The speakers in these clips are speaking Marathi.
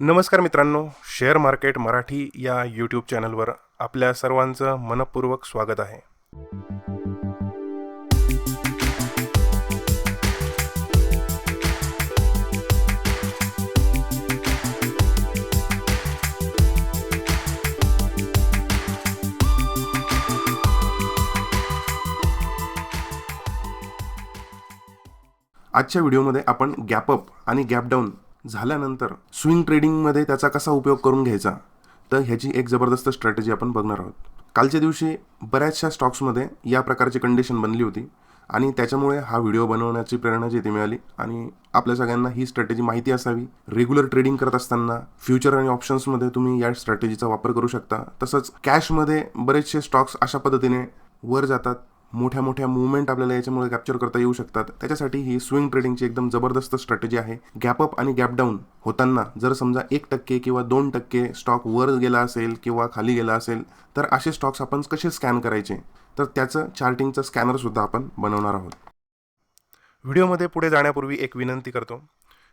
नमस्कार मित्रांनो शेअर मार्केट मराठी या यूट्यूब चॅनलवर आपल्या सर्वांचं मनपूर्वक स्वागत आहे. आजच्या व्हिडिओमध्ये आपण गॅपअप आणि गॅप डाऊन झाल्यानंतर स्विंग ट्रेडिंगमध्ये त्याचा कसा उपयोग करून घ्यायचा? तर ह्याची एक जबरदस्त स्ट्रॅटेजी आपण बघणार आहोत. कालच्या दिवशी बऱ्याचशा स्टॉक्समध्ये या प्रकारची कंडिशन बनली होती आणि त्याच्यामुळे हा व्हिडिओ बनवण्याची प्रेरणा जी ती मिळाली आणि आपल्या सगळ्यांना ही स्ट्रॅटेजी माहिती असावी. रेग्युलर ट्रेडिंग करत असताना फ्युचर आणि ऑप्शन्समध्ये तुम्ही या स्ट्रॅटेजीचा वापर करू शकता. तसंच कॅशमध्ये बरेचसे स्टॉक्स अशा पद्धतीने वर जातात. मोठ्या मोठ्या मुवमेंट आपल्याला याच्यामुळे कॅप्चर करता येऊ शकतात. त्याच्यासाठी ही स्विंग ट्रेडिंगची एकदम जबरदस्त स्ट्रॅटेजी आहे. गॅप अप आणि गॅप डाऊन होताना जर समजा एक टक्के किंवा दोन टक्के स्टॉक वर गेला असेल किंवा खाली गेला असेल तर असे स्टॉक्स आपण कसे स्कॅन करायचे? तर त्याचं चार्टिंगचं स्कॅनरसुद्धा आपण बनवणार आहोत. व्हिडिओमध्ये पुढे जाण्यापूर्वी एक विनंती करतो.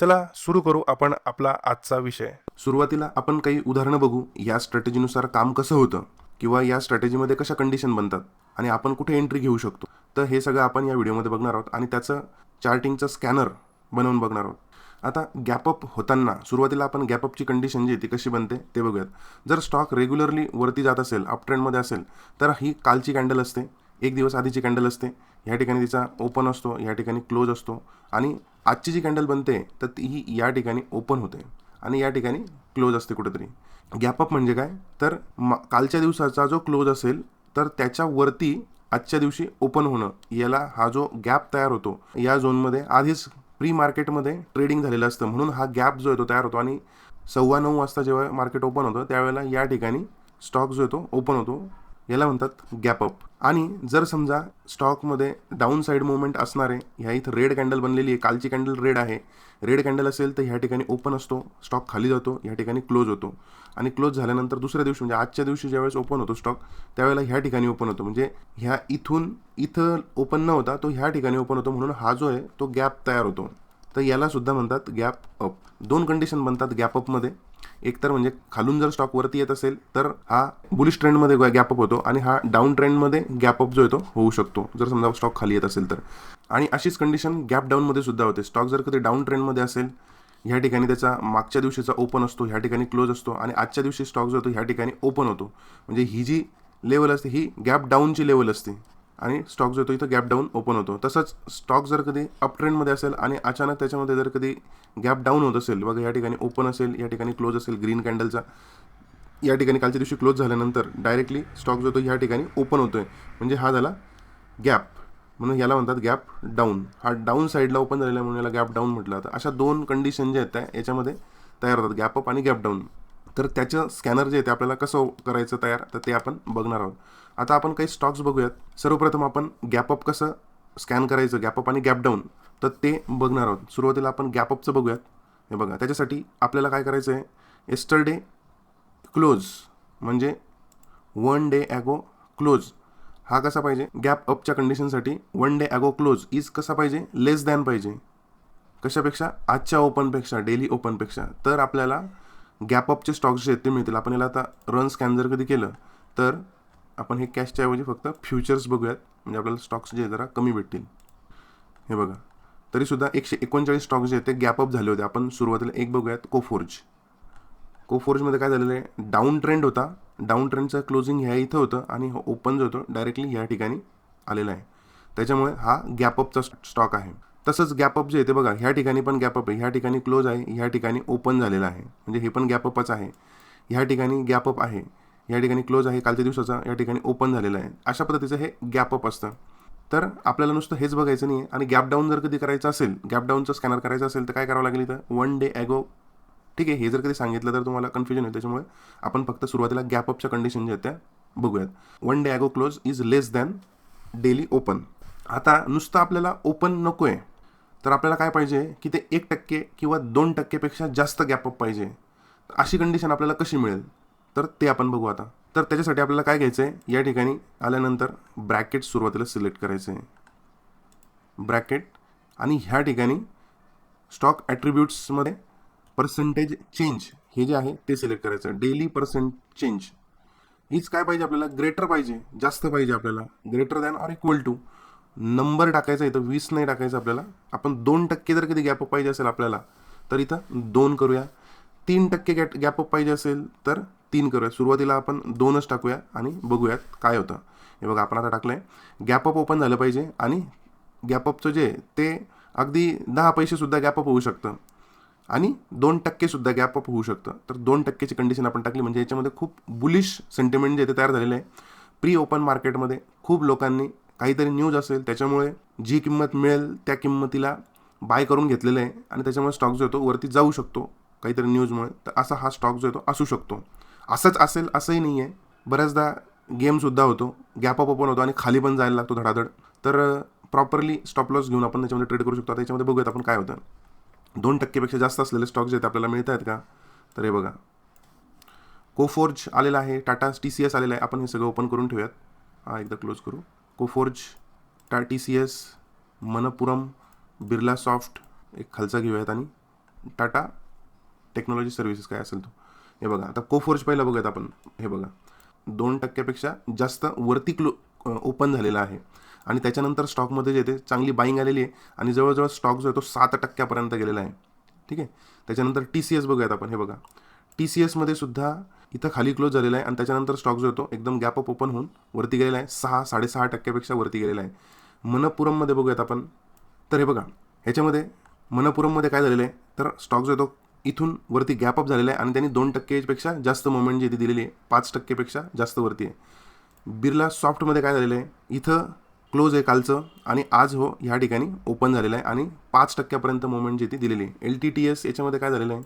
चला सुरू करू आपण आपला आजचा विषय. सुरुवातीला आपण काही उदाहरणं बघू. या स्ट्रॅटेजीनुसार काम कसं होतं किंवा या स्ट्रॅटेजीमध्ये कशा कंडिशन बनतात आणि आपण कुठे एंट्री घेऊ शकतो. तर हे सगळं आपण या व्हिडिओमध्ये बघणार आहोत आणि त्याचं चार्टिंगचं स्कॅनर बनवून बघणार आहोत. आता गॅपअप होताना सुरुवातीला आपण गॅपअपची कंडिशन जी ती कशी बनते ते बघूयात. जर स्टॉक रेग्युलरली वरती जात असेल अप ट्रेंडमध्ये असेल तर ही कालची कॅन्डल असते. एक दिवस आधीची कॅन्डल असते. ह्या ठिकाणी तिचा ओपन असतो ह्या ठिकाणी क्लोज असतो. आणि आजची जी कॅन्डल बनते तर ती ही या ठिकाणी ओपन होते आणि या ठिकाणी क्लोज असते कुठेतरी. गॅपअप म्हणजे काय? तर म कालच्या दिवसाचा जो क्लोज असेल तर त्याच्यावरती आजच्या दिवशी ओपन होणं याला हा जो गॅप तयार होतो या झोनमध्ये आधीच प्री मार्केटमध्ये ट्रेडिंग झालेलं असतं. म्हणून हा गॅप जो आहे तो तयार होतो आणि सव्वा नऊ वाजता जेव्हा मार्केट ओपन होतं त्यावेळेला या ठिकाणी स्टॉक जो आहे तो ओपन होतो. याला म्हणतात गॅप अप आणि जर समजा स्टॉकमध्ये डाऊन साईड मुवमेंट असणारे ह्या इथं रेड कॅन्डल बनलेली आहे कालची कॅन्डल रेड आहे. रेड कॅन्डल असेल तर ह्या ठिकाणी ओपन असतो स्टॉक खाली जातो ह्या ठिकाणी क्लोज होतो. आणि क्लोज झाल्यानंतर दुसऱ्या दिवशी म्हणजे आजच्या दिवशी ज्यावेळेस ओपन होतो स्टॉक त्यावेळेला ह्या ठिकाणी ओपन होतो. म्हणजे ह्या इथून इथं ओपन न होता तो ह्या ठिकाणी ओपन होतो म्हणून हा जो आहे तो गॅप तयार होतो. तर याला सुद्धा म्हणतात गॅप अप दोन कंडिशन बनतात गॅप अपमध्ये एक तर म्हणजे खालून जर स्टॉक वरती येत असेल तर हा बुलिश ट्रेंडमध्ये गॅपअप होतो आणि हा डाऊन ट्रेंडमध्ये गॅपअप जो आहे तो होऊ शकतो. जर समजा स्टॉक खाली येत असेल तर. आणि अशीच कंडिशन गॅप डाऊनमध्ये सुद्धा होते. स्टॉक जर कधी डाऊन ट्रेंडमध्ये असेल ह्या ठिकाणी त्याचा मागच्या दिवशीचा ओपन असतो ह्या ठिकाणी क्लोज असतो आणि आजच्या दिवशी स्टॉक जो होतो ह्या ठिकाणी ओपन होतो. म्हणजे ही जी लेवल असते ही गॅप डाऊनची लेवल असते. आणि स्टॉक जो होतो इथं गॅप डाऊन ओपन होतो. तसंच स्टॉक जर कधी अप ट्रेंडमध्ये असेल आणि अचानक त्याच्यामध्ये जर कधी गॅप डाऊन होत असेल बघा या ठिकाणी ओपन असेल या ठिकाणी क्लोज असेल ग्रीन कॅन्डलचा या ठिकाणी कालच्या दिवशी क्लोज झाल्यानंतर डायरेक्टली स्टॉक जो होतो ह्या ठिकाणी ओपन होतो आहे म्हणजे हा झाला गॅप म्हणून याला म्हणतात गॅप डाऊन हा डाऊन साईडला ओपन झालेला म्हणून याला गॅप डाऊन म्हटलं जातं. अशा दोन कंडिशन जे आहेत त्या याच्यामध्ये तयार होतात गॅप अप आणि गॅप डाऊन तर त्याचं स्कॅनर जे आहे ते आपल्याला कसं करायचं तयार? तर ते आपण बघणार आहोत. आता आपण काही स्टॉक्स बघूयात. सर्वप्रथम आपण गॅपअप कसं स्कॅन करायचं? गॅपअप आणि गॅप डाऊन तर ते बघणार आहोत. सुरुवातीला आपण गॅपअपचं बघूयात. हे बघा. त्याच्यासाठी आपल्याला काय करायचं आहे एस्टरडे क्लोज म्हणजे वन डे ॲगो क्लोज हा कसा पाहिजे? गॅप अपच्या कंडिशनसाठी one day ago close is कसा पाहिजे? लेस दॅन पाहिजे. कशापेक्षा? आजच्या ओपनपेक्षा डेली ओपनपेक्षा तर आपल्याला गॅप अपचे स्टॉक्स जे आहेत ते मिळतील. आपण याला आता रन स्कॅन जर कधी केलं तर आपण हे कॅशच्या ऐवजी फक्त फ्युचर्स बघूयात. म्हणजे आपल्याला स्टॉक्स जे जरा कमी भेटतील. हे बघा. तरीसुद्धा एकशे एकोणचाळीस स्टॉक जे आहेत ते गॅप अप झाले होते. आपण सुरुवातीला एक बघूयात कोफोर्ज कोफोर्जमध्ये काय झालेलं आहे? डाऊन ट्रेंड होता. डाऊन ट्रेंडचं क्लोजिंग ह्या इथं होतं आणि ओपन जो होतो डायरेक्टली ह्या ठिकाणी आलेला आहे. त्याच्यामुळे हा गॅपअपचा स्टॉक आहे. तसंच गॅपअप जे येते बघा ह्या ठिकाणी पण गॅपअप आहे. ह्या ठिकाणी क्लोज आहे. ह्या ठिकाणी ओपन झालेला आहे. म्हणजे हे पण गॅपअपच आहे. ह्या ठिकाणी गॅपअप आहे. या ठिकाणी क्लोज आहे. कालच्या दिवसाचा या ठिकाणी ओपन झालेला आहे. अशा पद्धतीचं हे गॅपअप असतं. तर आपल्याला नुसतं हेच बघायचं नाही आणि गॅप डाऊन जर कधी करायचं असेल गॅप डाऊनचं स्कॅनर करायचं असेल तर काय करावं लागेल इथं? वन डे ॲगो ठीक आहे हे जर कधी सांगितलं तर तुम्हाला कन्फ्युजन आहे त्याच्यामुळे आपण फक्त सुरुवातीला गॅपअपच्या कंडिशन ज्या त्या बघूयात. One day ago close is less than daily open आता नुसतं आपल्याला ओपन नको आहे तर आपल्याला काय पाहिजे? की ते एक टक्के किंवा दोन टक्केपेक्षा जास्त गॅपअप पाहिजे. अशी कंडिशन आपल्याला कशी मिळेल? तर ते आपण बघू आता. तर त्याच्यासाठी आपल्याला काय घ्यायचं आहे या ठिकाणी आल्यानंतर ब्रॅकेट सुरुवातीला सिलेक्ट करायचं आहे ब्रॅकेट आणि ह्या ठिकाणी स्टॉक ॲट्रिब्यूट्समध्ये पर्सेंटेज चेंज हे जे आहे ते सिलेक्ट करायचं. डेली पर्सेंट चेंज हीच काय पाहिजे आपल्याला? ग्रेटर पाहिजे. जास्त पाहिजे आपल्याला. Greater than or equal to number टाकायचा इथं वीस नाही टाकायचं आपल्याला. आपण दोन टक्के जर कधी गॅपअप पाहिजे असेल आपल्याला तर इथं दोन करूया. तीन टक्के गॅट गॅपअप पाहिजे असेल तर तीन करूया सुरुवातीला आपण दोनच टाकूया आणि बघूयात काय होतं. हे बघा आपण आता टाकलं आहे गॅपअप ओपन झालं पाहिजे आणि गॅपअपचं जे ते अगदी दहा पैसेसुद्धा गॅपअप होऊ शकतं. आणि दोन टक्केसुद्धा गॅपअप होऊ शकतं. तर दोन टक्केची कंडिशन आपण टाकली म्हणजे याच्यामध्ये खूप बुलिश सेंटिमेंट जे ते तयार झालेलं आहे. प्री ओपन मार्केटमध्ये खूप लोकांनी काहीतरी न्यूज असेल त्याच्यामुळे जी किंमत मिळेल त्या किंमतीला बाय करून घेतलेलं आहे. आणि त्याच्यामुळे स्टॉक जो येतो वरती जाऊ शकतो काहीतरी न्यूजमुळे तर असा हा स्टॉक जो येतो असू शकतो. असंच असेल असंही नाही आहे बऱ्याचदा गेमसुद्धा होतो. गॅप अप ओपन होतो आणि खाली पण जायला लागतो धडाधड. तर प्रॉपरली स्टॉप लॉस घेऊन आपण त्याच्यामध्ये ट्रेड करू शकतो. त्याच्यामध्ये बघूयात आपण काय होतं. दोन टक्केपेक्षा जास्त असलेले स्टॉक्स जे आहेत आपल्याला मिळत आहेत का? तर हे बघा. कोफोर्ज आलेला आहे टाटा टी सी एस आलेला आहे. आपण हे सगळं ओपन करून ठेवूयात. हा एकदा क्लोज करू. कोफोर्ज टा T C S Manappuram Birla soft एक खालचा घेऊयात आणि टाटा टेक्नॉलॉजी सर्व्हिसेस काय असेल तो. हे बघा आता कोफोर्ज पहिला बघूयात आपण. हे बघा दोन टक्क्यापेक्षा जास्त वरती क्लो ओपन झालेला आहे. आणि त्याच्यानंतर स्टॉकमध्ये जे ते चांगली बाईंग आलेली आहे. आणि जवळजवळ स्टॉक जो आहे तो सात टक्क्यापर्यंत गेलेला आहे. ठीक आहे? त्याच्यानंतर टी सी एस बघूयात आपण. हे बघा टी सी एसमध्ये सुद्धा इथं खाली क्लोज झालेला आहे. आणि त्याच्यानंतर स्टॉक जो येतो एकदम गॅप अप ओपन होऊन वरती गेलेला आहे. सहा साडेसहा टक्क्यापेक्षा वरती गेलेला आहे. मनपुरममध्ये बघूयात आपण. तर हे बघा ह्याच्यामध्ये मनपुरममध्ये काय झालेलं आहे? तर स्टॉक जो येतो इथून वरती गॅप अप झालेला आहे आणि त्यांनी दोन टक्केपेक्षा जास्त मुवमेंट जी दिलेली आहे पाच टक्केपेक्षा जास्त वरती आहे. बिर्ला सॉफ्टमध्ये काय झालेलं आहे? इथं क्लोज आहे कालचं आणि आज हो ह्या ठिकाणी ओपन झालेलं आहे आणि पाच टक्क्यापर्यंत मुवमेंट जी ती दिलेली आहे. एल टी टी एस याच्यामध्ये काय झालेलं आहे?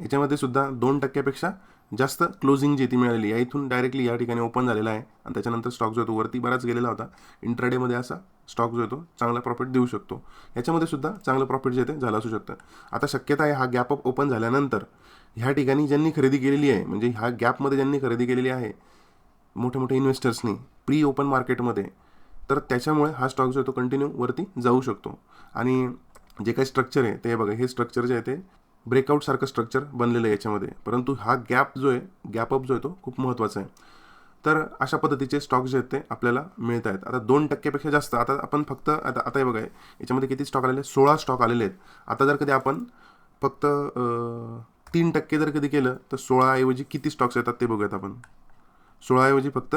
याच्यामध्ये सुद्धा दोन टक्क्यापेक्षा जास्त क्लोजिंग जी ती मिळालेली आहे. इथून डायरेक्टली या ठिकाणी ओपन झालेला आहे आणि त्याच्यानंतर स्टॉक जो तो वरती बराच गेलेला होता. इंट्राडेमध्ये असा स्टॉक जो येतो चांगला प्रॉफिट देऊ शकतो. याच्यामध्ये सुद्धा चांगलं प्रॉफिट जे ते झालं असू शकतं. आता शक्यता आहे हा गॅप अप ओपन झाल्यानंतर ह्या ठिकाणी ज्यांनी खरेदी केलेली आहे म्हणजे ह्या गॅपमध्ये ज्यांनी खरेदी केलेली आहे मोठे मोठे इन्व्हेस्टर्सनी प्री ओपन मार्केटमध्ये तर त्याच्यामुळे हा स्टॉक जो आहे तो कंटिन्यू वरती जाऊ शकतो. आणि जे काही स्ट्रक्चर आहे ते बघा हे स्ट्रक्चर जे आहे ते ब्रेकआउटसारखं स्ट्रक्चर बनलेलं आहे याच्यामध्ये. परंतु हा गॅप जो आहे गॅपअप जो आहे तो खूप महत्त्वाचा आहे. तर अशा पद्धतीचे स्टॉक जे आहेत ते आपल्याला मिळत आहेत आता दोन टक्क्यापेक्षा जास्त आता आपण फक्त आता आता हे बघा याच्यामध्ये किती स्टॉक आलेले सोळा स्टॉक आलेले आहेत. आता जर कधी आपण फक्त तीन टक्के जर कधी केलं तर सोळाऐवजी किती स्टॉक्स येतात ते बघूयात आपण. सोळाऐवजी फक्त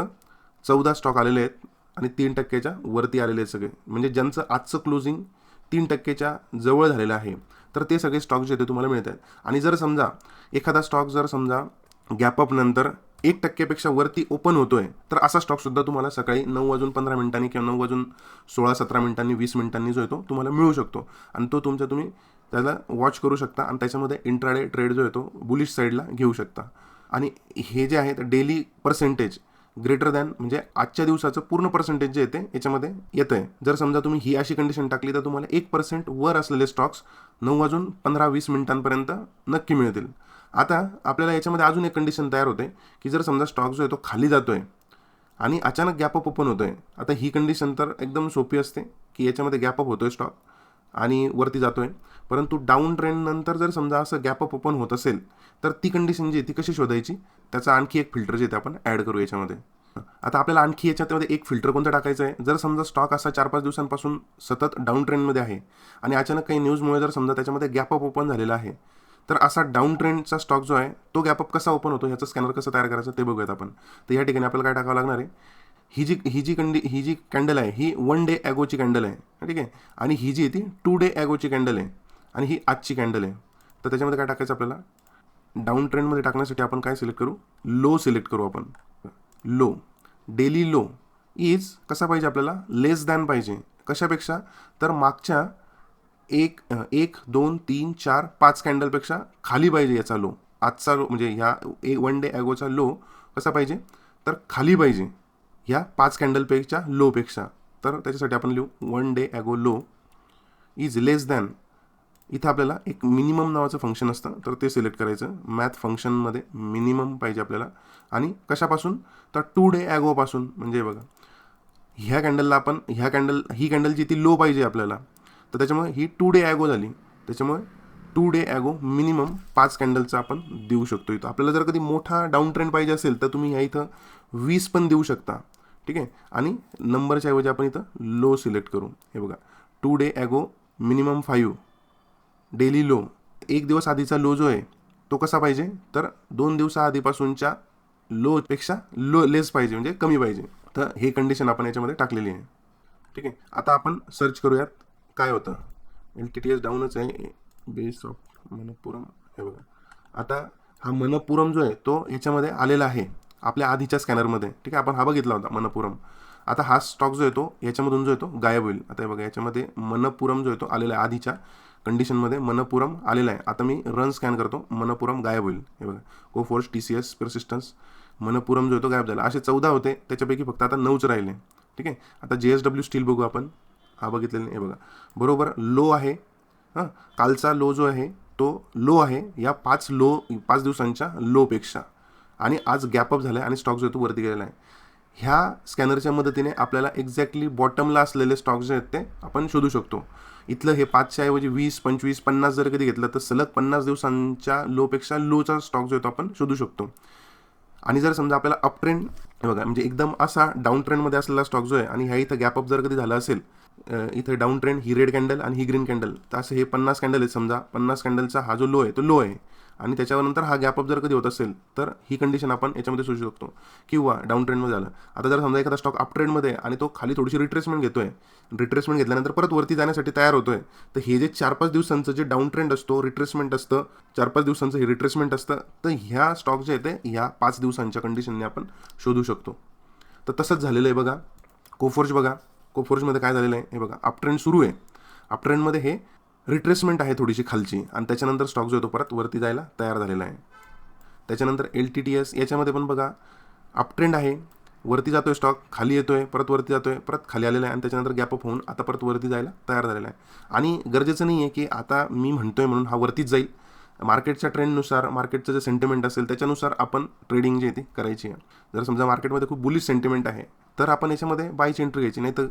चौदा स्टॉक आलेले आहेत आणि तीन टक्क्याच्या वरती आलेले आहेत सगळे. म्हणजे ज्यांचं आजचं क्लोजिंग तीन टक्केच्या जवळ झालेलं आहे. तर ते सगळे स्टॉक जे ते तुम्हाला मिळत आहेत आणि जर समजा एखादा स्टॉक जर समजा गॅपअप नंतर एक टक्क्यापेक्षा वरती ओपन होतोय तर असा स्टॉकसुद्धा तुम्हाला सकाळी नऊ वाजून पंधरा मिनिटांनी किंवा नऊ वाजून सोळा सतरा मिनिटांनी वीस मिनिटांनी जो येतो तुम्हाला मिळू शकतो. आणि तो तुमचा तुम्ही त्याला वॉच करू शकता आणि त्याच्यामध्ये इंट्राडे ट्रेड जो येतो बुलिश साईडला घेऊ शकता. आणि हे जे आहेत डेली पर्सेंटेज ग्रेटर दॅन म्हणजे आजच्या दिवसाचं पूर्ण पर्सेंटेज जे येते याच्यामध्ये येतं आहे जर समजा तुम्ही ही अशी कंडिशन टाकली तर तुम्हाला एक पर्सेंट वर असलेले स्टॉक्स नऊ वाजून पंधरा वीस मिनिटांपर्यंत नक्की मिळतील. आता आपल्याला याच्यामध्ये अजून एक कंडिशन तयार होते की जर समजा स्टॉक जो आहे तो खाली जातो आहे आणि अचानक गॅपअप ओपन होतो आहे आता ही कंडिशन तर एकदम सोपी असते की याच्यामध्ये गॅपअप होतो आहे स्टॉक आणि वरती जातो आहे परंतु डाऊन ट्रेंडनंतर जर समजा असं गॅपअप ओपन होत असेल तर ती कंडिशन जी आहे ती कशी शोधायची? त्याचा आणखी एक फिल्टर जे ते आपण ॲड करू याच्यामध्ये. आता आपल्याला आणखी याच्यामध्ये एक फिल्टर कोणतं टाकायचं आहे? जर समजा स्टॉक असा चार पाच दिवसांपासून सतत डाऊन ट्रेंडमध्ये आहे आणि अचानक काही न्यूजमुळे जर समजा त्याच्यामध्ये गॅपअप ओपन झालेला आहे तर असा डाऊन ट्रेंडचा स्टॉक जो आहे तो गॅपअप कसा ओपन होतो ह्याचा स्कॅनर कसं तयार करायचं ते बघूयात आपण. तर या ठिकाणी आपल्याला काय टाकावं लागणार आहे? ही जी ही जी कंडी ही जी कॅन्डल आहे ही वन डे ॲगोची कॅन्डल आहे. ठीक आहे? आणि ही जी आहे ती टू डे ॲगोची कॅन्डल आहे. आणि ही आजची कॅन्डल आहे. तर त्याच्यामध्ये काय टाकायचं आपल्याला? डाऊन ट्रेंडमध्ये टाकण्यासाठी आपण काय सिलेक्ट करू? लो सिलेक्ट करू आपण. लो डेली लो इज कसा पाहिजे आपल्याला? लेस दॅन पाहिजे. कशापेक्षा? तर मागच्या एक एक दोन तीन चार पाच कॅन्डलपेक्षा खाली पाहिजे याचा लो आजचा लो म्हणजे ह्या ए वन डे ॲगोचा लो कसा पाहिजे? तर खाली पाहिजे. ह्या पाच कॅन्डलपेक्षा लोपेक्षा तर त्याच्यासाठी आपण लिहू one day ago low is less than इथं आपल्याला एक मिनिमम नावाचं फंक्शन असतं. तर ते सिलेक्ट करायचं. मॅथ फंक्शनमध्ये मिनिमम पाहिजे आपल्याला. आणि कशापासून? तर टू डे ॲगोपासून म्हणजे बघा ह्या कॅन्डलला आपण ह्या कॅन्डल ही कॅन्डल जी ती लो पाहिजे आपल्याला तर त्याच्यामुळे ही टू डे ॲगो झाली. त्याच्यामुळे टू डे ॲगो मिनिमम पाच कॅन्डलचा आपण देऊ शकतो इथं. आपल्याला जर कधी मोठा डाऊन ट्रेंड पाहिजे असेल तर तुम्ही ह्या इथं वीस पण देऊ शकता. ठीक आहे? आणि नंबरच्या ऐवजी आपण इथं लो सिलेक्ट करू. हे बघा. Two day ago minimum five daily low एक दिवस आधीचा लो जो आहे तो कसा पाहिजे? तर दोन दिवसाआधीपासूनच्या लोपेक्षा लो लेस पाहिजे म्हणजे कमी पाहिजे. तर हे कंडिशन आपण याच्यामध्ये टाकलेली आहे. ठीक आहे? आता आपण सर्च करूयात. काय होतं? एल टी टी एस डाऊनच आहे. Base of Manappuram. हे बघा. आता हा मनपुरम जो आहे तो याच्यामध्ये आलेला आहे. आपल्या आधीच्या स्कॅनरमध्ये ठीक आहे? आपण हा बघितला होता मनपुरम. आता हा स्टॉक जो येतो तो याच्यामधून जो येतो गायब होईल. आता हे बघा याच्यामध्ये मनपुरम जो आहे तो आलेला आहे. आधीच्या कंडिशनमध्ये मनपुरम आलेला आहे. आता मी रन स्कॅन करतो. मनपुरम गायब होईल. हे बघा. Coforge T C S persistent Manappuram जो आहे तो गायब झाला. असे चौदा होते. त्याच्यापैकी फक्त आता नऊच राहिले. ठीक आहे? आता जे एस डब्ल्यू स्टील बघू आपण. हा बघितलेला नाही बघा. बरोबर लो आहे. हां? कालचा लो जो आहे तो लो आहे या पाच लो पाच दिवसांच्या लोपेक्षा. आणि आज गॅपअप झाला आहे आणि स्टॉक जो आहे तो वरती गेलेला आहे. ह्या स्कॅनरच्या मदतीने आपल्याला एक्झॅक्टली बॉटमला असलेले स्टॉक जे आहेत ते आपण शोधू शकतो. इथलं हे पाचशेऐवजी ऐवजी वीस पंचवीस पन्नास जर कधी घेतलं तर सलग पन्नास दिवसांच्या लोपेक्षा लोचा स्टॉक जो आहे तो आपण शोधू शकतो. आणि जर समजा आपल्याला अप ट्रेंड हे बघा म्हणजे एकदम असा डाऊन ट्रेंडमध्ये असलेला स्टॉक जो आहे आणि ह्या इथं गॅपअप जर कधी झाला असेल इथं डाऊन ट्रेंड ही रेड कॅन्डल आणि ही ग्रीन कॅन्डल तर असं हे पन्नास कॅन्डल आहेत समजा. पन्नास कॅन्डलचा हा जो लो आहे तो लो आहे. आणि त्याच्यानंतर हा गॅपअप जर कधी होत असेल तर ही कंडिशन आपण याच्यामध्ये शोधू शकतो. किंवा डाऊन ट्रेंडमध्ये झालं आता जर समजा एखादा स्टॉक अप ट्रेंडमध्ये आणि तो खाली थोडीशी रिट्रेसमेंट घेतोय रिट्रेसमेंट घेतल्यानंतर परत वरती जाण्यासाठी तयार होतोय तर हे जे चार पाच दिवसांचं जे डाऊन ट्रेंड असतो रिट्रेसमेंट असतं चार पाच दिवसांचं हे रिट्रेसमेंट असतं तर ह्या स्टॉक जे आहे ते ह्या पाच दिवसांच्या कंडिशनने आपण शोधू शकतो. तर तसंच झालेलं आहे बघा. कोफोर्ज बघा. कोफोर्जमध्ये काय झालेलं आहे? हे बघा अपट्रेंड सुरू आहे. अपट्रेंडमध्ये हे रिट्रेसमेंट आहे थोडीशी खालची. आणि त्याच्यानंतर स्टॉक जो येतो परत वरती जायला तयार झालेला आहे. त्याच्यानंतर एल टी टी एस याच्यामध्ये पण बघा अपट्रेंड आहे. वरती जातोय स्टॉक खाली येतोय परत वरती जातोय परत खाली आलेला आहे. आणि त्याच्यानंतर गॅपअप होऊन आता परत वरती जायला तयार झालेला आहे. आणि गरजेचं नाही आहे की आता मी म्हणतोय म्हणून हा वरतीच जाईल. मार्केटच्या ट्रेंडनुसार मार्केटचं जे सेंटिमेंट असेल त्याच्यानुसार आपण ट्रेडिंग जी आहे ती करायची आहे. जर समजा मार्केटमध्ये खूप बुलिश सेंटिमेंट आहे तर आपण याच्यामध्ये बायची एंट्री घ्यायची. नाही तर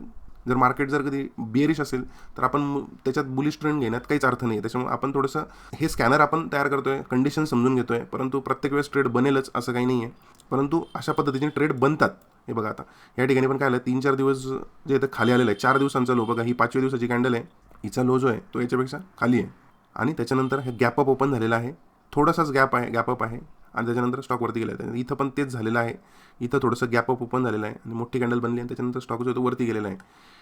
जर मार्केट जर कधी बिअरिश असेल तर आपण त्याच्यात बुलिश ट्रेंड घेण्यात काहीच अर्थ नाही आहे त्याच्यामुळे आपण थोडंसं हे स्कॅनर आपण तयार करतोय कंडिशन समजून घेतोय परंतु प्रत्येक वेळेस ट्रेड बनेलच असं काही नाही आहे परंतु अशा पद्धतीने ट्रेड बनतात. हे बघा आता. या ठिकाणी पण काय आलं तीन चार दिवस जे इथं खाली आलेलं आहे चार दिवसांचा लो बघा ही पाचव्या दिवसाची कॅन्डल आहे. हिचा लो जो आहे तो याच्यापेक्षा खाली आहे. आणि त्याच्यानंतर हे गॅपअप ओपन झालेला आहे. थोडासाच गॅप आहे गॅपअप आहे. आणि त्याच्यानंतर स्टॉकवरती गेलं गेला आहे. इथं पण तेच झालेलं आहे. इथं थोडंसं गॅपअप ओपन झालेलं आहे. आणि मोठी कॅन्डल बनली आणि त्याच्यानंतर स्टॉक जो तो वरती गेलेला आहे.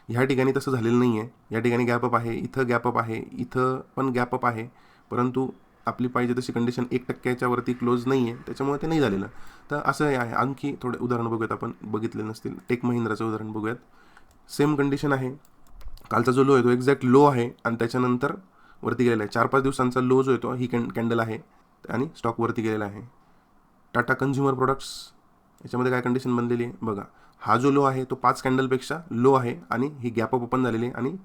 ह्या ठिकाणी तसं झालेलं नाही आहे या ठिकाणी गॅपअप आहे इथं गॅपअप आहे इथं पण गॅपअप आहे. परंतु आपली पाहिजे तशी कंडिशन एक टक्क्याच्या वरती क्लोज नाही आहे त्याच्यामुळे ते नाही झालेलं. तर असं हे आहे. आणखी थोडे उदाहरण बघूयात आपण. बघितले नसतील. टेक महिंद्राचं उदाहरण बघूयात. सेम कंडिशन आहे. कालचा जो लो आहे तो एक्झॅक्ट लो आहे. आणि त्याच्यानंतर वरती गेलेला आहे. चार पाच दिवसांचा लो जो येतो ही कॅन कॅन्डल आहे आणि स्टॉक वरती गेलेला आहे. टाटा कन्झ्युमर प्रोडक्ट्स याच्यामध्ये काय कंडिशन बनलेली आहे? बघा हा जो लो आहे तो पाच कॅन्डलपेक्षा लो आहे आणि ही गॅपअप ओपन झालेली आहे आणि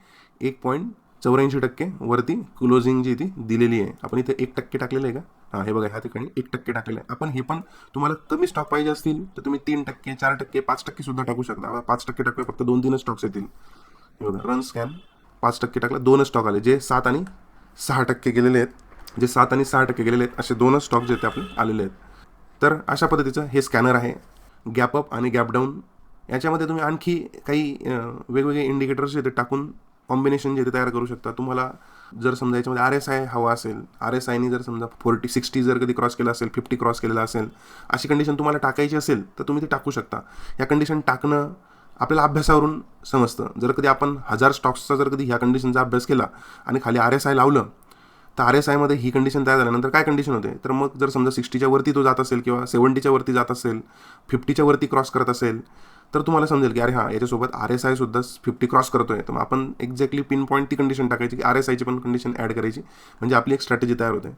एक पॉईंट चौऱ्याऐंशी टक्के वरती क्लोजिंग जी ती दिलेली आहे. आपण इथे एक टक्के टाकलेलं आहे का? हां हे बघा ह्या ठिकाणी एक टक्के टाकलेलं आहे. आपण हे पण तुम्हाला कमी स्टॉक पाहिजे असतील तर तुम्ही तीन टक्के चार टक्के पाच टक्के सुद्धा टाकू शकता. पाच टक्के टाकूया फक्त दोन तीनच स्टॉक्स येतील. हे बघा रन स्कॅन पाच टक्के टाकलं दोनच स्टॉक आले जे सात आणि सहा टक्के गेलेले आहेत. जे सात आणि सहा टक्के गेलेले आहेत असे दोनच स्टॉक जे आहेत ते आपले आलेले आहेत. तर अशा पद्धतीचं हे स्कॅनर आहे. गॅपअप आणि गॅप डाऊन याच्यामध्ये तुम्ही आणखी काही वेगवेगळे इंडिकेटर्स जे ते टाकून कॉम्बिनेशन जे ते तयार करू शकता. तुम्हाला जर समजा याच्यामध्ये आर एस आय हवा असेल आर एस आयनी जर समजा फोर्टी सिक्स्टी जर कधी क्रॉस केलं असेल फिफ्टी क्रॉस केलेला असेल अशी कंडिशन तुम्हाला टाकायची असेल तर तुम्ही ते टाकू शकता. या कंडिशन टाकणं आपल्याला अभ्यासावरून समजतं. जर कधी आपण हजार स्टॉक्सचा जर कधी ह्या कंडिशनचा अभ्यास केला आणि खाली आर एस आय लावलं तर आर एस आयमध्ये ही कंडिशन तयार झाल्यानंतर काय कंडिशन होते? तर मग जर समजा सिक्स्टीच्या वरती तो जात असेल किंवा सेवन्टीच्या वरती जात असेल फिफ्टीच्या वरती क्रॉस करत असेल तर तुम्हाला समजेल की अरे हां याच्यासोबत आर एस आय सुद्धा फिफ्टी क्रॉस करतो आहे तर मग आपण एक्झॅक्टली पिन पॉईंट ती कंडिशन टाकायची की आर एस आयची पण कंडिशन ॲड करायची. म्हणजे आपली एक स्ट्रॅटेजी तयार होते.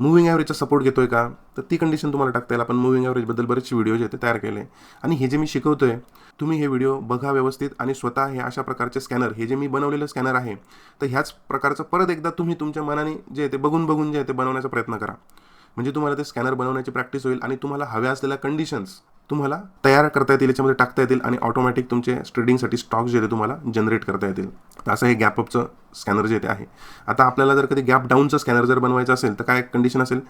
मुव्हिंग ॲव्हरेजचा सपोर्ट घेतो आहे का? तर ती कंडिशन तुम्हाला टाकता येईल. आपण मुव्हिंग ॲव्हरेजबद्दल बरेचसे व्हिडिओ जे ते तयार केले. आणि हे जे मी शिकवतो आहे तुम्ही हे व्हिडिओ बघा व्यवस्थित आणि स्वतः हे अशा प्रकारचे स्कॅनर हे जे मी बनवलेलं स्कॅनर आहे तर ह्याच प्रकारचं परत एकदा तुम्ही तुमच्या मनाने जे आहे ते बघून बघून जे आहे ते बनवण्याचा प्रयत्न करा. म्हणजे तुम्हाला ते स्कॅनर बनवण्याची प्रॅक्टिस होईल आणि तुम्हाला हव्या असलेल्या कंडिशन्स तुम्हाला तयार करता येतील याच्यामध्ये टाकता येतील आणि ऑटोमॅटिक तुमचे ट्रेडिंगसाठी स्टॉक जे ते तुम्हाला जनरेट करता येतील. तर असं हे गॅपअपचं स्कॅनर जे ते आहे. आता आपल्याला जर कधी गॅप डाऊनचं स्कॅनर जर बनवायचं असेल तर काय कंडिशन असेल?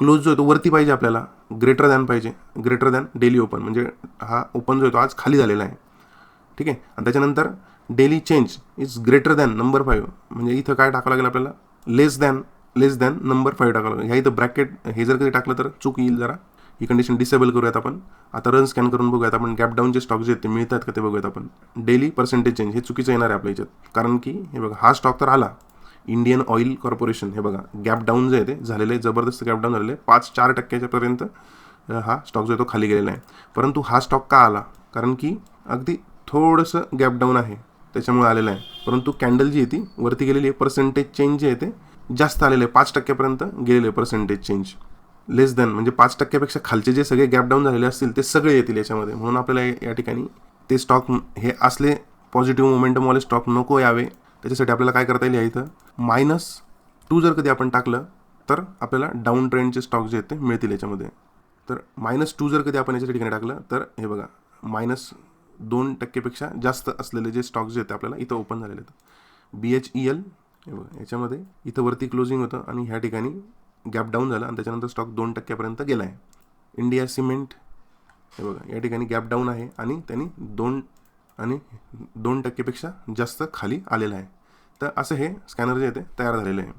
क्लोज जो आहे तो वरती पाहिजे आपल्याला. ग्रेटर दॅन पाहिजे. ग्रेटर दॅन डेली ओपन म्हणजे हा ओपन जो आहे तो आज खाली झालेला आहे. ठीक आहे? आणि त्याच्यानंतर daily change is greater than number five म्हणजे इथं काय टाकावं लागेल आपल्याला? Less than less than number five टाकावं लागेल. ह्या इथं ब्रॅकेट हे जर कधी टाकलं तर चूक येईल जरा. ही कंडिशन डिसेबल करूयात आपण. आता रन स्कॅन करून बघूयात आपण. गॅप डाऊनचे स्टॉक जे आहेत ते मिळतात का ते बघूयात आपण. डेली पर्सेंटेज चेंज हे चुकीचं येणार आहे आपल्या याच्यात. कारण की हे बघा हा स्टॉक तर आला. इंडियन ऑइल कॉर्पोरेशन हे बघा गॅप डाऊन जे आहे ते झालेलं आहे जबरदस्त गॅप डाऊन झालेलं आहे. पाच चार टक्क्याच्यापर्यंत हा स्टॉक जो आहे तो खाली गेलेला आहे. परंतु हा स्टॉक का आला? कारण की अगदी थोडंसं गॅप डाऊन आहे. त्याच्यामुळे आलेलं आहे. परंतु कॅन्डल जी आहे ती वरती गेलेली आहे. पर्सेंटेज चेंज जे आहे ते जास्त आलेलं आहे. पाच टक्क्यापर्यंत गेलेलं आहे पर्सेंटेज चेंज लेस दॅन म्हणजे पाच टक्क्यापेक्षा खालचे जे सगळे गॅप डाऊन झालेले असतील ते सगळे येतील याच्यामध्ये. म्हणून आपल्याला या ठिकाणी ते स्टॉक हे असले पॉझिटिव्ह मोमेंटमवाले स्टॉक नको यावे. त्याच्यासाठी आपल्याला काय करता येईल या इथं? मायनस टू जर कधी आपण टाकलं तर आपल्याला डाऊन ट्रेंडचे स्टॉक जे आहेत ते मिळतील याच्यामध्ये. तर मायनस टू जर कधी आपण याच्या ठिकाणी टाकलं तर हे बघा मायनस दोन टक्केपेक्षा जास्त असलेले जे स्टॉक जे आहेत ते आपल्याला इथं ओपन झालेले आहेत. बी एच ई एल हे बघा याच्यामध्ये इथं वरती क्लोजिंग होतं आणि ह्या ठिकाणी गॅप डाऊन झाला आणि त्याच्यानंतर स्टॉक दोन टक्क्यापर्यंत गेला आहे इंडिया सिमेंट हे बघा या ठिकाणी गॅप डाऊन आहे आणि त्यांनी दोन आणि दोन टक्केपेक्षा जास्त खाली आलेलं आहे. तर असं हे स्कॅनर जे आहे ते तयार झालेलं आहे.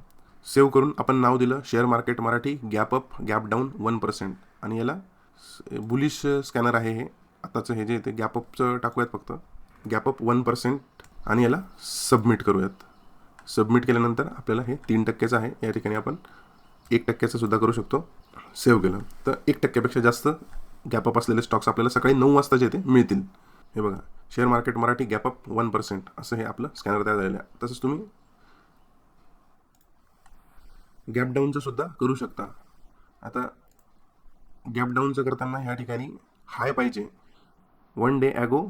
सेव्ह करून आपण नाव दिलं share market Marathi gap up gap down one percent आणि याला बुलिश स्कॅनर आहे हे. आताचं हे जे ते गॅप अपचं टाकूयात फक्त. गॅप अप वन पर्सेंट आणि याला सबमिट करूयात. सबमिट केल्यानंतर आपल्याला हे तीन टक्केचं आहे. या ठिकाणी आपण एक टक्क्याचं सुद्धा करू शकतो. सेव्ह केलं. तर एक टक्क्यापेक्षा जास्त गॅप अप असलेले स्टॉक्स आपल्याला सकाळी नऊ वाजता जे ते मिळतील. हे बघा. Share market Marathi gap up one percent असं हे आपलं स्कॅनर तयार झालेलं आहे. तसंच तुम्ही गॅप डाऊनचं सुद्धा करू शकता. आता गॅप डाऊनचं करताना ह्या ठिकाणी हाय पाहिजे. वन डे ॲगो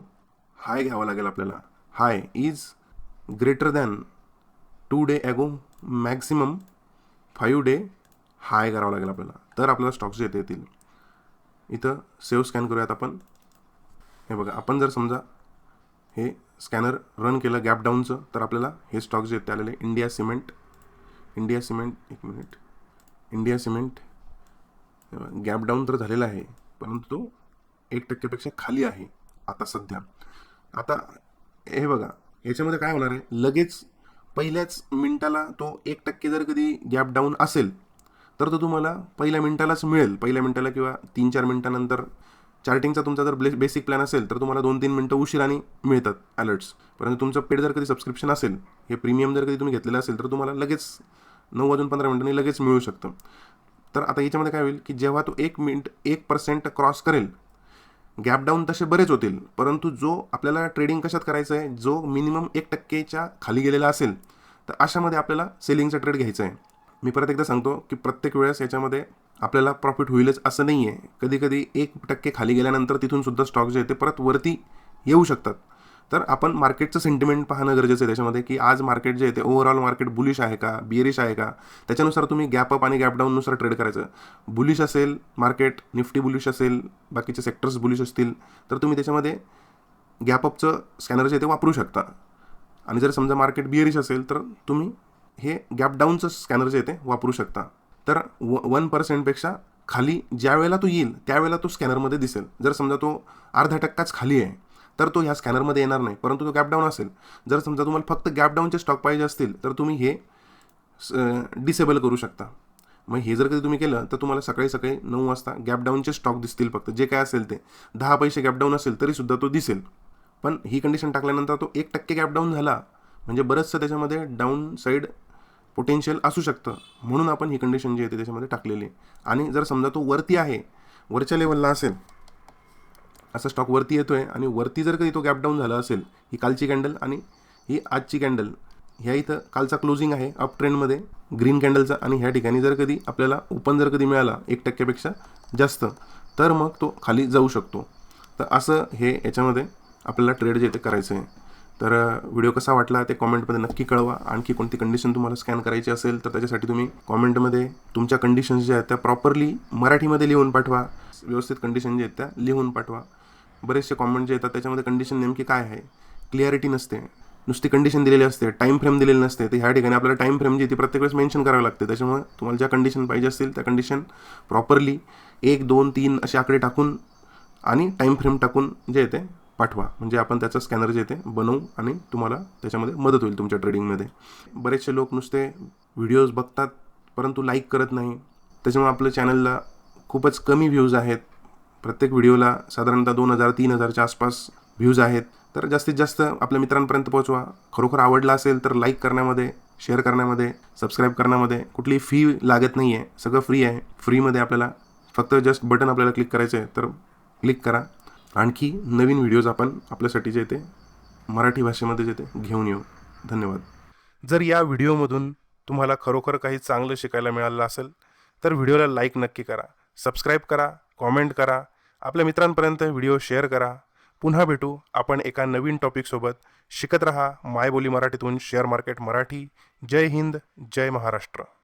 हाय घ्यावा लागेल आपल्याला. High is greater than two day ago maximum five day high करावं लागेल आपल्याला. तर आपल्याला स्टॉक्स येते येतील इथं सेव्ह स्कॅन करूयात आपण. हे बघा आपण जर समजा हे स्कॅनर रन केलं गॅप डाऊनचं तर आपल्याला हे स्टॉक्स जे आलेले इंडिया सिमेंट इंडिया सिमेंट एक minute India cement gap down तर झालेला आहे परंतु तो एक टक्क्यापेक्षा खाली आहे आता सध्या. आता हे बघा याच्यामध्ये काय होणार आहे? लगेच पहिल्याच मिनटाला तो एक टक्के जर कधी गॅप डाऊन असेल तर तो तुम्हाला पहिल्या मिनटालाच मिळेल. पहिल्या मिनटाला किंवा तीन चार मिनटानंतर चार्टिंगचा तुमचा जर बेसिक प्लॅन असेल तर तुम्हाला दोन तीन मिनटं उशिराने मिळतात अलर्ट्स परंतु तुमचं पेड जर कधी सबस्क्रिप्शन असेल हे प्रीमियम जर कधी तुम्ही घेतलेलं असेल तर तुम्हाला लगेच नऊ वाजून पंधरा मिनिटांनी लगेच मिळू शकतं. तर आता याच्यामध्ये काय होईल की जेव्हा तो एक मिनिट एक पर्सेंट क्रॉस करेल गॅप डाऊन तसे बरेच होतील. परंतु जो आपल्याला ट्रेडिंग कशात करायचं आहे जो मिनिमम एक टक्केच्या खाली गेलेला असेल तर अशामध्ये आपल्याला सेलिंगचा ट्रेड घ्यायचा आहे मी परत एकदा सांगतो की प्रत्येक वेळेस याच्यामध्ये आपल्याला प्रॉफिट होईलच असं नाही आहे कधी कधी एक टक्के खाली गेल्यानंतर तिथूनसुद्धा स्टॉक जे आहे ते परत वरती येऊ शकतात. तर आपण मार्केटचं सेंटिमेंट पाहणं गरजेचं आहे त्याच्यामध्ये की आज मार्केट जे आहे ते ओव्हरऑल मार्केट बुलिश आहे का बिअरिश आहे का? त्याच्यानुसार तुम्ही गॅप अप आणि गॅप डाऊननुसार ट्रेड करायचं. बुलिश असेल मार्केट निफ्टी बुलिश असेल बाकीचे सेक्टर्स बुलिश असतील तर तुम्ही त्याच्यामध्ये गॅप अपचं स्कॅनर जे आहे ते वापरू शकता. आणि जर समजा मार्केट बिअरिश असेल तर तुम्ही हे गॅपडाऊनचं स्कॅनर जे येते ते वापरू शकता. तर व वन पर्सेंटपेक्षा खाली ज्या वेळेला तो येईल त्यावेळेला तो स्कॅनरमध्ये दिसेल. जर समजा तो अर्धा टक्काच खाली आहे तर तो ह्या स्कॅनरमध्ये येणार नाही. परंतु तो गॅप डाऊन असेल. जर समजा तुम्हाला फक्त गॅप डाऊनचे स्टॉक पाहिजे असतील तर तुम्ही हे डिसेबल करू शकता. मग हे जर कधी तुम्ही केलं तर तुम्हाला सकाळी सकाळी नऊ वाजता गॅपडाऊनचे स्टॉक दिसतील फक्त. जे काय असेल ते. दहा पैसे गॅपडाऊन असेल तरीसुद्धा तो दिसेल. पण ही कंडिशन टाकल्यानंतर तो एक टक्के गॅप डाऊन झाला. म्हणजे बरंचसं त्याच्यामध्ये डाऊन साईड पोटेन्शियल असू शकतं. म्हणून आपण ही कंडिशन जी आहे त्याच्यामध्ये टाकलेली आणि जर समजा तो वरती आहे वरच्या लेवलला असेल असा स्टॉक वरती आहे आणि वरती जर कधी तो गॅप डाऊन झाला असेल ही कालची कॅन्डल आणि ही आजची कॅन्डल ह्या इथं कालचा क्लोजिंग आहे अप ट्रेंडमध्ये ग्रीन कॅन्डलचा आणि ह्या ठिकाणी जर कधी आपल्याला ओपन जर कधी मिळाला एक टक्क्यापेक्षा जास्त तर मग तो खाली जाऊ शकतो. तर असं हे याच्यामध्ये आपल्याला ट्रेड जे ते करायचं आहे. तर व्हिडिओ कसा वाटला ते कॉमेंटमध्ये नक्की कळवा. आणखी कोणती कंडिशन तुम्हाला स्कॅन करायची असेल तर त्याच्यासाठी तुम्ही कॉमेंटमध्ये तुमच्या कंडिशन्स ज्या आहेत त्या प्रॉपरली मराठीमध्ये लिहून पाठवा. व्यवस्थित कंडिशन जे आहेत त्या लिहून पाठवा. बरेचसे कॉमेंट जे येतात त्याच्यामध्ये कंडिशन नेमकी काय आहे? क्लिअरिटी नसते. नुसती कंडिशन दिलेली असते. टाईम फ्रेम दिलेली नसते. तर ह्या ठिकाणी आपल्याला टाईम फ्रेम जी ती प्रत्येक वेळेस मेन्शन करावी लागते. त्याच्यामुळे तुम्हाला ज्या कंडिशन पाहिजे असतील त्या कंडिशन प्रॉपरली एक दोन तीन असे आकडे टाकून आणि टाईम फ्रेम टाकून जे येते पाठवा. म्हणजे आपण त्याचं स्कॅनर जे ते बनवू आणि तुम्हाला त्याच्यामध्ये मदत होईल तुमच्या ट्रेडिंगमध्ये बरेचसे लोक नुसते व्हिडिओज बघतात परंतु लाईक करत नाही. त्याच्यामुळे आपल्या चॅनलला खूपच कमी व्ह्यूज आहेत. प्रत्येक व्हिडिओला साधारणतः दोन हजार तीन हजारच्या आसपास व्ह्यूज आहेत. तर जास्तीत जास्त आपल्या मित्रांपर्यंत पोहोचवा. खरोखर आवडला असेल तर लाईक करण्यामध्ये शेअर करण्यामध्ये सबस्क्राईब करण्यामध्ये कुठली फी लागत नाही आहे सगळं फ्री आहे. फ्रीमध्ये आपल्याला फक्त जस्ट बटन आपल्याला क्लिक करायचं आहे तर क्लिक करा. आणखी नवीन व्हिडिओज आपण आपल्यासाठी जे ते मराठी भाषेमध्ये जे ते घेऊन येऊ. धन्यवाद. जर या व्हिडिओमधून तुम्हाला खरोखर काही चांगलं शिकायला मिळालं असेल तर व्हिडिओला लाईक नक्की करा. सबस्क्राईब करा कॉमेंट करा. आपल्या मित्रांपर्यंत व्हिडिओ शेअर करा. पुन्हा भेटू आपण एका नवीन टॉपिकसोबत शिकत रहा मायबोली मराठीतून शेअर मार्केट मराठी. जय हिंद जय महाराष्ट्र.